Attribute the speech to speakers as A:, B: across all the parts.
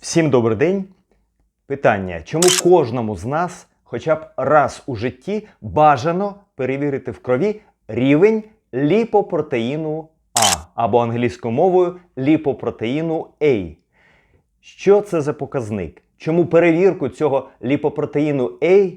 A: Всім добрий день. Питання: чому кожному з нас хоча б раз у житті бажано перевірити в крові рівень ліпопротеїну А або англійською мовою ліпопротеїну А? Що це за показник? Чому перевірку цього ліпопротеїну А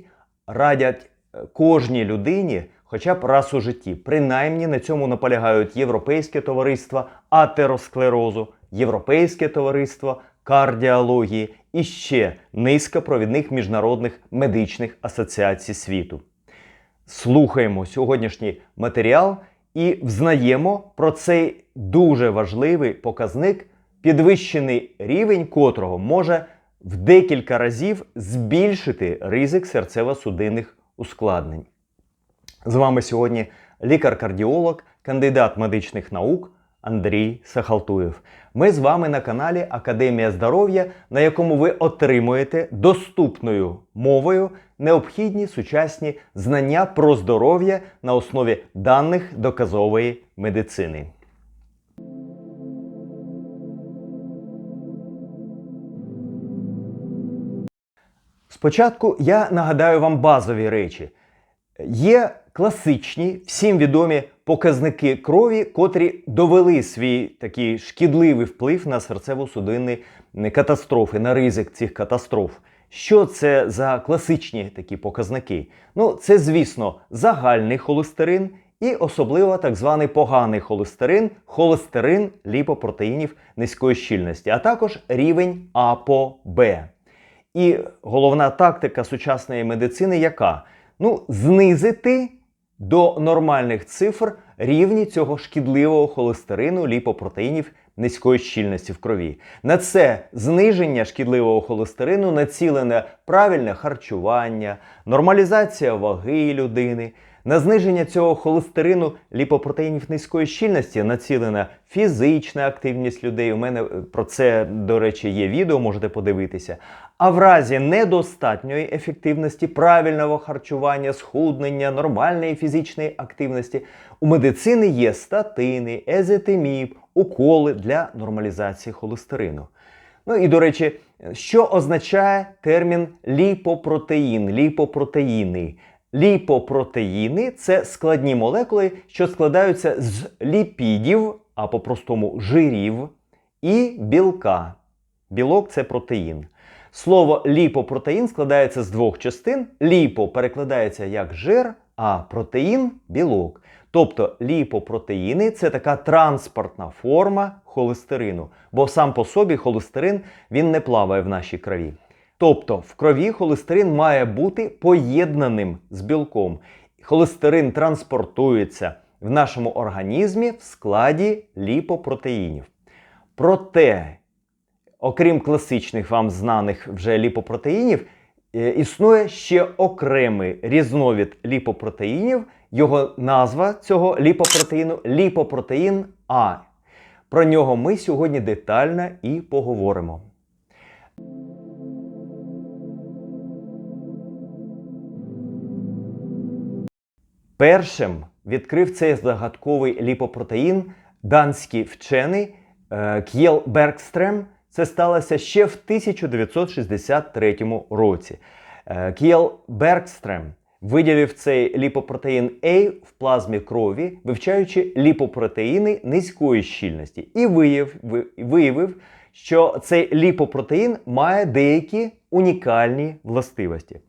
A: радять е, кожній людині хоча б раз у житті? Принаймні на цьому наполягають Європейське товариство атеросклерозу, Європейське товариство кардіології і ще низка провідних міжнародних медичних асоціацій світу. Слухаємо сьогоднішній матеріал і взнаємо про цей дуже важливий показник, підвищений рівень котрого може в декілька разів збільшити ризик серцево-судинних ускладнень. З вами сьогодні лікар-кардіолог, кандидат медичних наук Андрій Сахалтуєв. Ми з вами на каналі Академія здоров'я, на якому ви отримуєте доступною мовою необхідні сучасні знання про здоров'я на основі даних доказової медицини. Спочатку я нагадаю вам базові речі. Є класичні, всім відомі показники крові, котрі довели свій такий шкідливий вплив на серцево-судинні катастрофи, на ризик цих катастроф. Що це за класичні такі показники? Ну, це, звісно, загальний холестерин і особливо так званий поганий холестерин, холестерин ліпопротеїнів низької щільності, а також рівень АПО-Б. І головна тактика сучасної медицини яка? Ну, знизити до нормальних цифр рівні цього шкідливого холестерину, ліпопротеїнів низької щільності в крові. На це зниження шкідливого холестерину націлене правильне харчування, нормалізація ваги людини. На зниження цього холестерину ліпопротеїнів низької щільності націлена фізична активність людей. У мене е, про це, до речі, є відео, можете подивитися. А в разі недостатньої ефективності правильного харчування, схуднення, нормальної фізичної активності у медицини є статини, езетиміб, уколи для нормалізації холестерину. Ну і до речі, що означає термін ліпопротеїн, ліпопротеїни? Ліпопротеїни це складні молекули, що складаються з ліпідів, а по-простому жирів, і білка. Білок це протеїн. Слово ліпопротеїн складається з двох частин. Ліпо перекладається як жир, а протеїн білок. Тобто ліпопротеїни це така транспортна форма холестерину, бо сам по собі холестерин він не плаває в нашій крові. Тобто в крові холестерин має бути поєднаним з білком. Холестерин транспортується в нашому організмі в складі ліпопротеїнів. Проте, окрім класичних вам знаних вже ліпопротеїнів, е, існує ще окремий різновид ліпопротеїнів. Його назва цього ліпопротеїну ліпопротеїн А. Про нього ми сьогодні детально і поговоримо. Першим відкрив цей загадковий ліпопротеїн данський вчений е, К'єл Бергстрем. Це сталося ще в 1963 році. Е, К'єл Бергстрем виділив цей ліпопротеїн А в плазмі крові, вивчаючи ліпопротеїни низької щільності, і виявив, що цей ліпопротеїн має деякі унікальні властивості.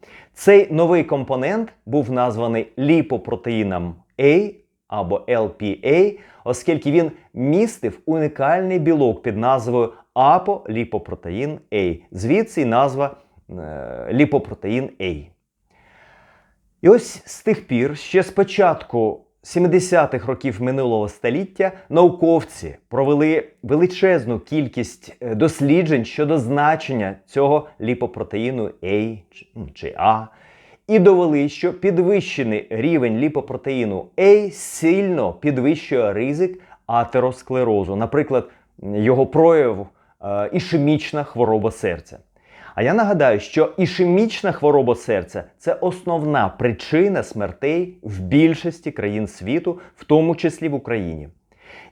A: Цей новий компонент був названий ліпопротеїном A або LPA, оскільки він містив унікальний білок під назвою аполіпопротеїн А. Звідси й назва е, ліпопротеїн A. І ось з тих пір, ще з початку 70-х років минулого століття, науковці провели величезну кількість е, досліджень щодо значення цього ліпопротеїну А чи А, і довели, що підвищений рівень ліпопротеїну А сильно підвищує ризик атеросклерозу, наприклад, його прояв е, ішемічна хвороба серця. А я нагадаю, що ішемічна хвороба серця це основна причина смертей в більшості країн світу, в тому числі в Україні.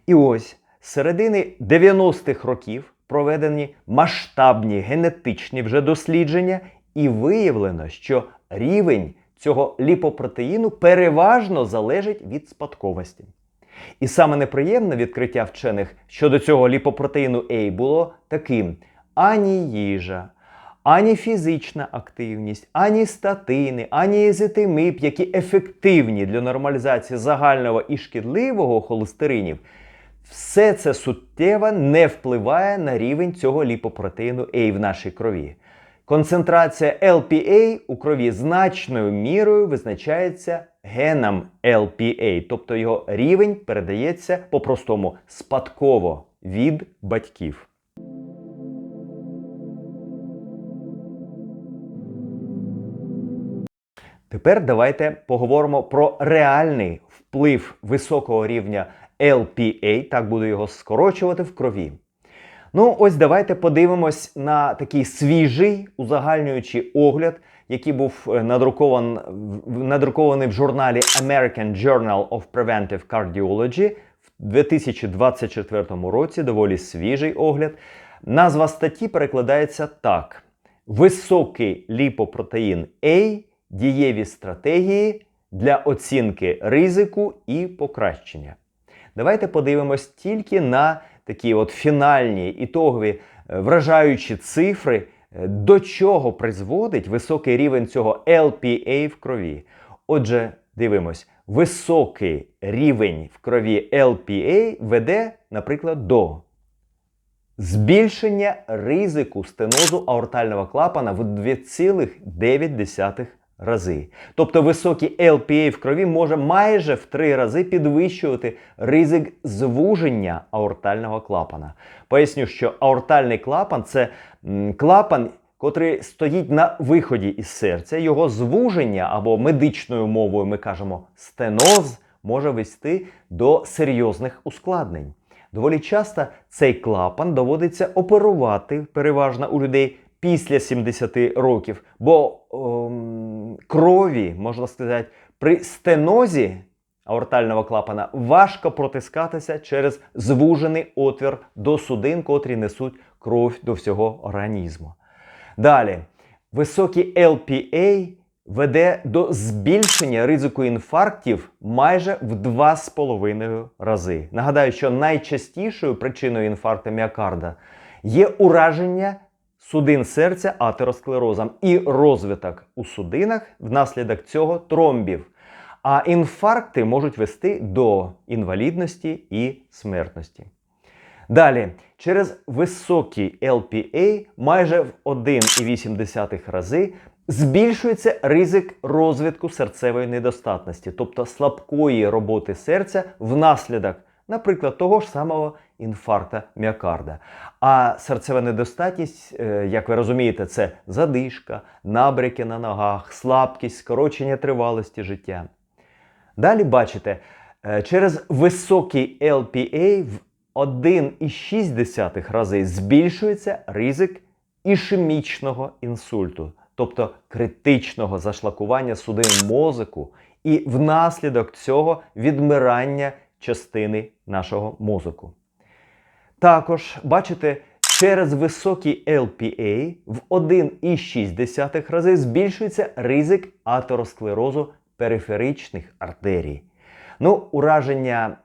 A: І ось з середини 90-х років проведені масштабні генетичні вже дослідження, і виявлено, що рівень цього ліпопротеїну переважно залежить від спадковості. І саме неприємне відкриття вчених щодо цього ліпопротеїну А було таким: ані їжа, ані фізична активність, ані статини, ані езетимип, які ефективні для нормалізації загального і шкідливого холестеринів, все це суттєво не впливає на рівень цього ліпопротеїну А в нашій крові. Концентрація LPA у крові значною мірою визначається геном LPA, тобто його рівень передається по-простому спадково від батьків. Тепер давайте поговоримо про реальний вплив високого рівня LPA, так буду його скорочувати в крові. Ну, ось давайте подивимось на такий свіжий узагальнюючий огляд, який був е, надрукован, надрукований в журналі American Journal of Preventive Cardiology в 2024 році. Доволі свіжий огляд. Назва статті перекладається так: Високий ліпопротеїн А, дієві стратегії для оцінки ризику і покращення. Давайте подивимось тільки на такі от фінальні ітогові е, вражаючі цифри, е, до чого призводить високий рівень цього LPA в крові. Отже, дивимось, високий рівень в крові LPA веде, наприклад, до збільшення ризику стенозу аортального клапана в 2,9 рази. Тобто високий LPA в крові може майже в 3 рази підвищувати ризик звуження аортального клапана. Поясню, що аортальний клапан це клапан, котрий стоїть на виході із серця. Його звуження або медичною мовою ми кажемо стеноз може вести до серйозних ускладнень. Доволі часто цей клапан доводиться оперувати переважно у людей після 70 років, бо ем, крові, можна сказати, при стенозі аортального клапана важко протискатися через звужений отвір до судин, котрі несуть кров до всього організму. Далі, високий LPA веде до збільшення ризику інфарктів майже в 2,5 рази. Нагадаю, що найчастішою причиною інфаркту міокарда є ураження судин серця атеросклерозом і розвиток у судинах внаслідок цього тромбів. А інфаркти можуть вести до інвалідності і смертності. Далі, через високий LPA майже в 1,8 рази збільшується ризик розвитку серцевої недостатності, тобто слабкої роботи серця внаслідок, наприклад, того ж самого інфаркта міокарда. А серцева недостатність, е, як ви розумієте, це задишка, набряки на ногах, слабкість, скорочення тривалості життя. Далі бачите, е, через високий LPA в 1,6 рази збільшується ризик ішемічного інсульту, тобто критичного зашлакування судин мозку і внаслідок цього відмирання частини нашого мозку. Також, бачите, через високий LPA в 1,6 рази збільшується ризик атеросклерозу периферичних артерій. Ну, ураження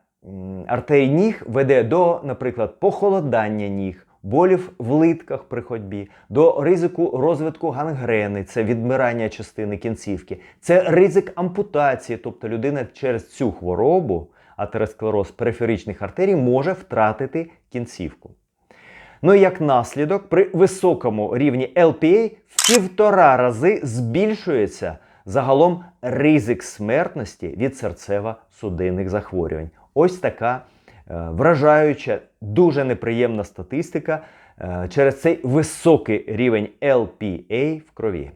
A: артерій ніг веде до, наприклад, похолодання ніг, болів в литках при ходьбі, до ризику розвитку гангрени, це відмирання частини кінцівки, це ризик ампутації, тобто людина через цю хворобу, атеросклероз периферичних артерій, може втратити кінцівку. Ну і як наслідок, при високому рівні LPA в півтора рази збільшується загалом ризик смертності від серцево-судинних захворювань. Ось така е, вражаюча, дуже неприємна статистика е, через цей високий рівень LPA в крові.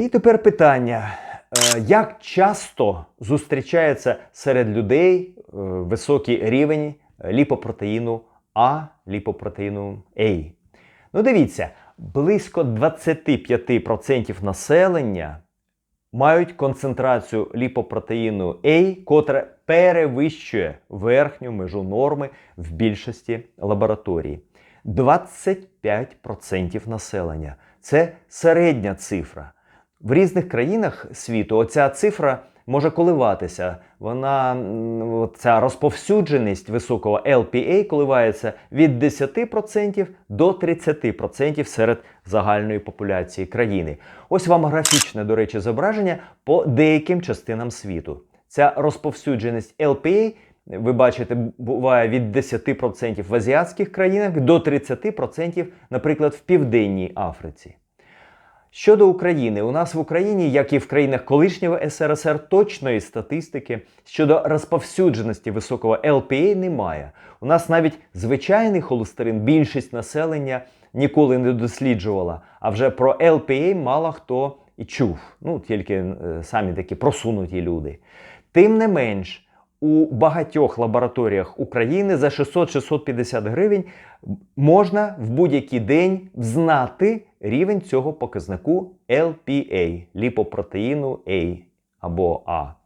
A: І тепер питання: Е, як часто зустрічається серед людей е, високий рівень ліпопротеїну А, ліпопротеїну А? Ну, дивіться, близько 25% населення мають концентрацію ліпопротеїну A, котра перевищує верхню межу норми в більшості лабораторій. 25% населення це середня цифра. В різних країнах світу оця цифра може коливатися. Вона ця розповсюдженість високого LPA коливається від 10% до 30% серед загальної популяції країни. Ось вам графічне, до речі, зображення по деяким частинам світу. Ця розповсюдженість LPA, ви бачите, буває від 10% в азіатських країнах до 30%, наприклад, в Південній Африці. Щодо України, у нас в Україні, як і в країнах колишнього СРСР, точної статистики щодо розповсюдженості високого ЛПА немає. У нас навіть звичайний холестерин більшість населення ніколи не досліджувала. А вже про ЛПА мало хто і чув. Ну тільки е, самі такі просунуті люди. Тим не менш. У багатьох лабораторіях України за 600-650 гривень можна в будь-який день знати рівень цього показнику LPA, ліпопротеїну A або А.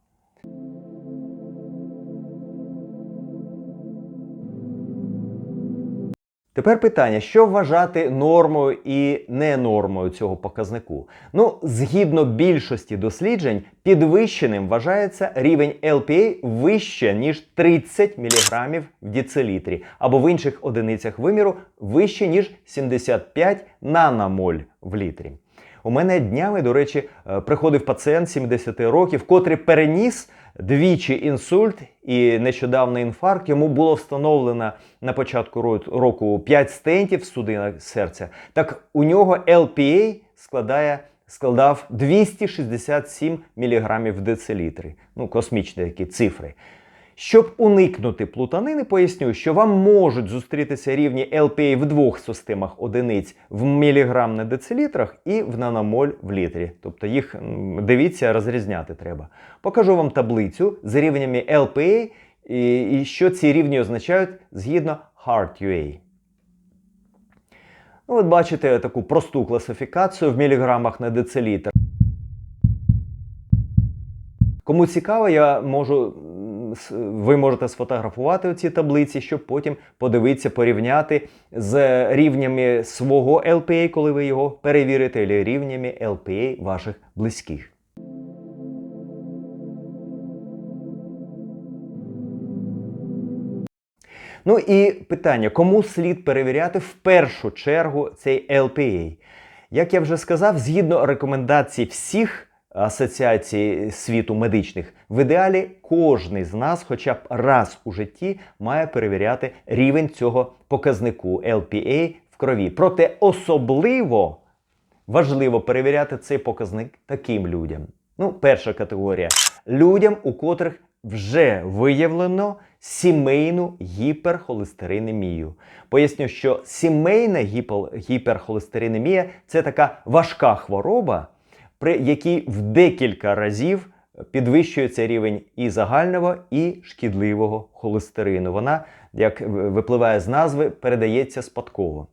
A: Тепер питання, що вважати нормою і не нормою цього показнику? Ну, згідно більшості досліджень, підвищеним вважається рівень LPA вище, ніж 30 мг в децилітрі, або в інших одиницях виміру вище, ніж 75 наномоль в літрі. У мене днями, до речі, е, приходив пацієнт 70 років, котрий переніс двічі інсульт і нещодавний інфаркт. Йому було встановлено на початку ро- року 5 стентів в судинах серця. Так у нього LPA складає. Складав 267 мг в децилітрі. Ну, космічні такі цифри. Щоб уникнути плутанини, поясню, що вам можуть зустрітися рівні LPA в двох системах одиниць в міліграм на децилітрах і в наномоль в літрі. Тобто їх дивіться, розрізняти треба. Покажу вам таблицю з рівнями LPA і, і що ці рівні означають згідно HeartUA. Ну, от бачите таку просту класифікацію в міліграмах на децилітр. Кому цікаво, я можу, ви можете сфотографувати ці таблиці, щоб потім подивитися, порівняти з рівнями свого LPA, коли ви його перевірите, або рівнями LPA ваших близьких. Ну і питання: кому слід перевіряти в першу чергу цей LPA? Як я вже сказав, згідно рекомендацій всіх асоціацій світу медичних, в ідеалі кожний з нас, хоча б раз у житті, має перевіряти рівень цього показнику LPA в крові. Проте особливо важливо перевіряти цей показник таким людям. Ну, перша категорія людям, у котрих вже виявлено сімейну гіперхолестеринемію. Поясню, що сімейна гіперхолестеринемія це така важка хвороба, при якій в декілька разів підвищується рівень і загального, і шкідливого холестерину. Вона, як випливає з назви, передається спадково.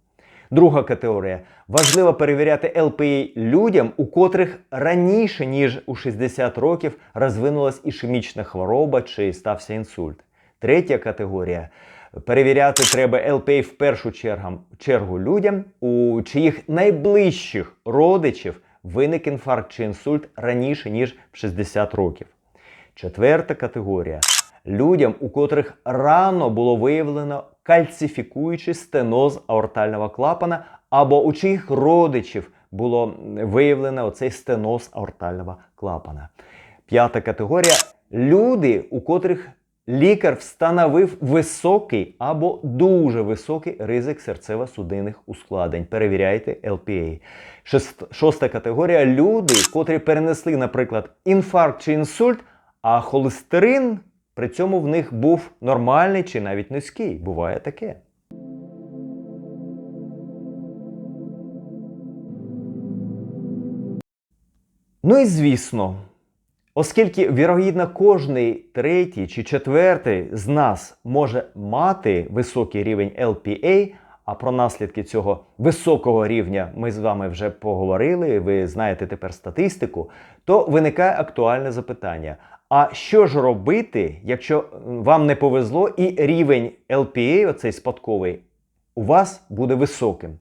A: Друга категорія. Важливо перевіряти ЛПІ людям, у котрих раніше, ніж у 60 років, розвинулась ішемічна хвороба чи стався інсульт. Третя категорія. Перевіряти треба ЛПІ в першу чергу, чергу людям, у чиїх найближчих родичів виник інфаркт чи інсульт раніше, ніж в 60 років. Четверта категорія людям, у котрих рано було виявлено кальцифікуючий стеноз аортального клапана, або у чиїх родичів було виявлено оцей стеноз аортального клапана. П'ята категорія люди, у котрих лікар встановив високий або дуже високий ризик серцево-судинних ускладнень. Перевіряйте LPA. Шоста категорія люди, котрі перенесли, наприклад, інфаркт чи інсульт, а холестерин при цьому в них був нормальний чи навіть низький. Буває таке. Ну і звісно, оскільки вірогідно кожний третій чи четвертий з нас може мати високий рівень LPA, а про наслідки цього високого рівня ми з вами вже поговорили. Ви знаєте тепер статистику. То виникає актуальне запитання: а що ж робити, якщо вам не повезло, і рівень LPA, оцей спадковий, у вас буде високим?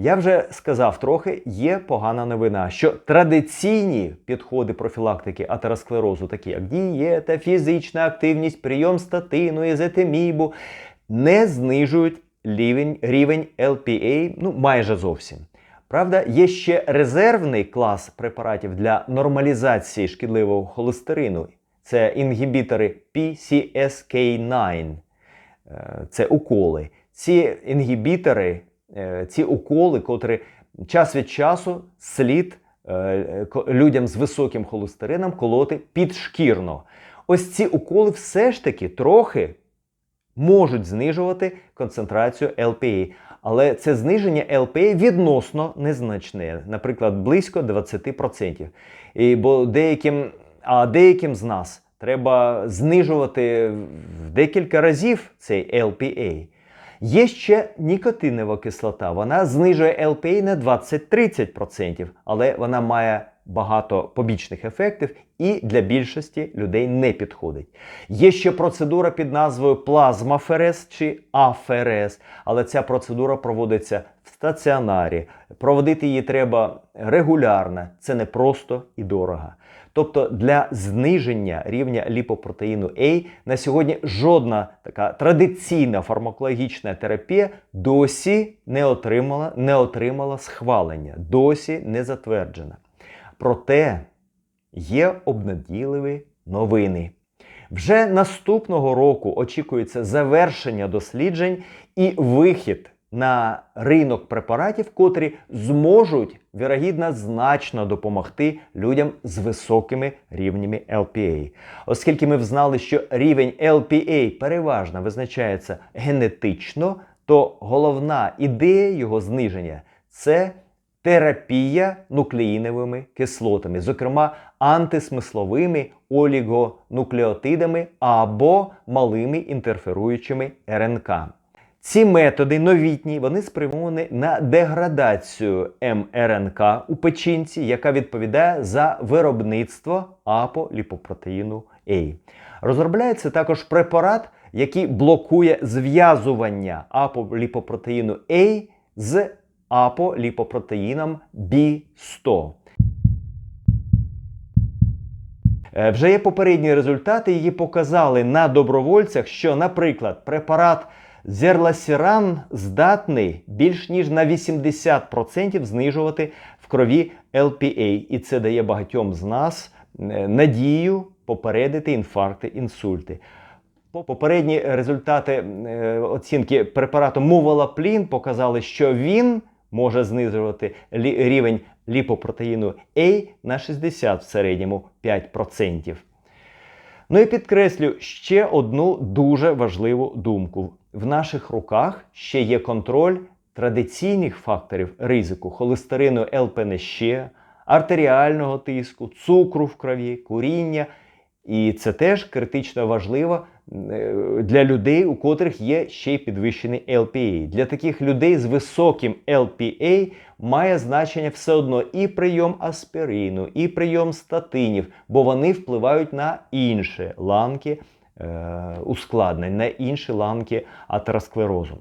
A: Я вже сказав трохи, є погана новина, що традиційні підходи профілактики атеросклерозу, такі як дієта, фізична активність, прийом статину, езетемібу, не знижують рівень, рівень LPA ну, майже зовсім. Правда, є ще резервний клас препаратів для нормалізації шкідливого холестерину. Це інгібітори PCSK9. Е, Це уколи. Ці інгібітори, ці уколи, котрі час від часу слід е, людям з високим холестерином колоти підшкірно. Ось ці уколи все ж таки трохи можуть знижувати концентрацію LPA. Але це зниження LPA відносно незначне, наприклад, близько 20%. І, бо деяким, а деяким з нас треба знижувати в декілька разів цей LPA. Є ще нікотинова кислота. Вона знижує LPA на 20-30%, але вона має багато побічних ефектів і для більшості людей не підходить. Є ще процедура під назвою плазмаферез чи аферез, але ця процедура проводиться в стаціонарі. Проводити її треба регулярно, це не просто і дорого. Тобто для зниження рівня ліпопротеїну А на сьогодні жодна така традиційна фармакологічна терапія досі не отримала, не отримала схвалення, досі не затверджена. Проте є обнадійливі новини. Вже наступного року очікується завершення досліджень і вихід на ринок препаратів, котрі зможуть вірогідно значно допомогти людям з високими рівнями LPA. Оскільки ми взнали, що рівень LPA переважно визначається генетично, то головна ідея його зниження це терапія нуклеїновими кислотами, зокрема антисмисловими олігонуклеотидами або малими інтерферуючими РНК. Ці методи новітні, вони спрямовані на деградацію мРНК у печінці, яка відповідає за виробництво аполіпопротеїну А. Розробляється також препарат, який блокує зв'язування аполіпопротеїну А з аполіпопротеїном B100. Е, Вже є попередні результати, які показали на добровольцях, що, наприклад, препарат Зерласіран здатний більш ніж на 80% знижувати в крові LPA. І це дає багатьом з нас е, надію попередити інфаркти, інсульти. Попередні результати е, оцінки препарату Мувалаплін показали, що він може знижувати рівень ліпопротеїну A на 60 в середньому 5%. Ну і підкреслю ще одну дуже важливу думку. В наших руках ще є контроль традиційних факторів ризику холестерину ЛПНЩ, артеріального тиску, цукру в крові, куріння. І це теж критично важливо е, для людей, у котрих є ще й підвищений LPA. Для таких людей з високим LPA має значення все одно і прийом аспірину, і прийом статинів, бо вони впливають на інші ланки е, ускладнень, на інші ланки атеросклерозу.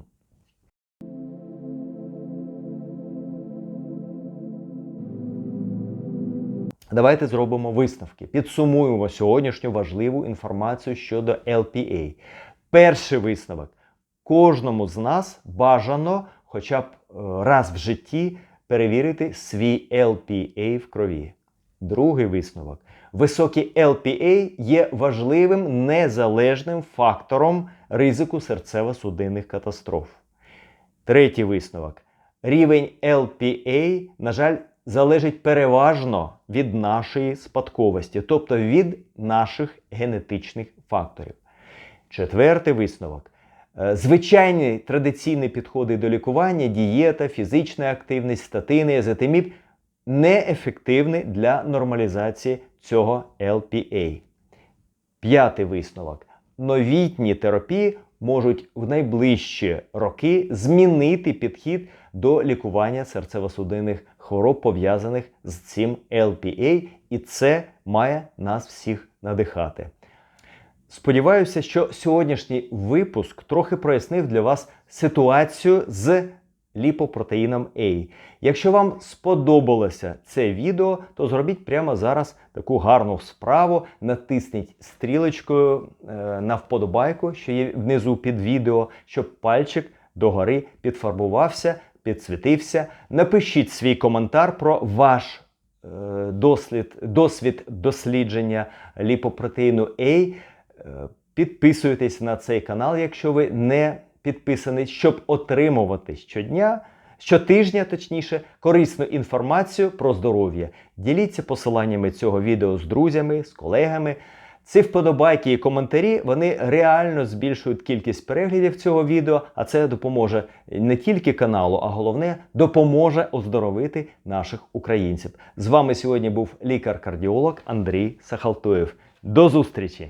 A: Давайте зробимо висновки. Підсумуємо сьогоднішню важливу інформацію щодо LPA. Перший висновок: кожному з нас бажано хоча б е, раз в житті перевірити свій LPA в крові. Другий висновок: високий LPA є важливим незалежним фактором ризику серцево-судинних катастроф. Третій висновок. Рівень LPA, на жаль, залежить переважно від нашої спадковості, тобто від наших генетичних факторів. Четвертий висновок. Е, Звичайні традиційні підходи до лікування, дієта, фізична активність, статини, езетиміб неефективні для нормалізації цього LPA. П'ятий висновок. Новітні терапії можуть в найближчі роки змінити підхід до лікування серцево-судинних хвороб, пов'язаних з цим LPA, і це має нас всіх надихати. Сподіваюся, що сьогоднішній випуск трохи прояснив для вас ситуацію з ліпопротеїном A. Якщо вам сподобалося це відео, то зробіть прямо зараз таку гарну справу. Натисніть стрілочкою е, на вподобайку, що є внизу під відео, щоб пальчик догори підфарбувався, підсвітився. Напишіть свій коментар про ваш е, дослід, досвід дослідження ліпопротеїну A. Е, Підписуйтесь на цей канал, якщо ви не підписаний, щоб отримувати щодня, щотижня, точніше, корисну інформацію про здоров'я. Діліться посиланнями цього відео з друзями, з колегами. Ці вподобайки і коментарі вони реально збільшують кількість переглядів цього відео, а це допоможе не тільки каналу, а головне допоможе оздоровити наших українців. З вами сьогодні був лікар-кардіолог Андрій Сахалтуєв. До зустрічі!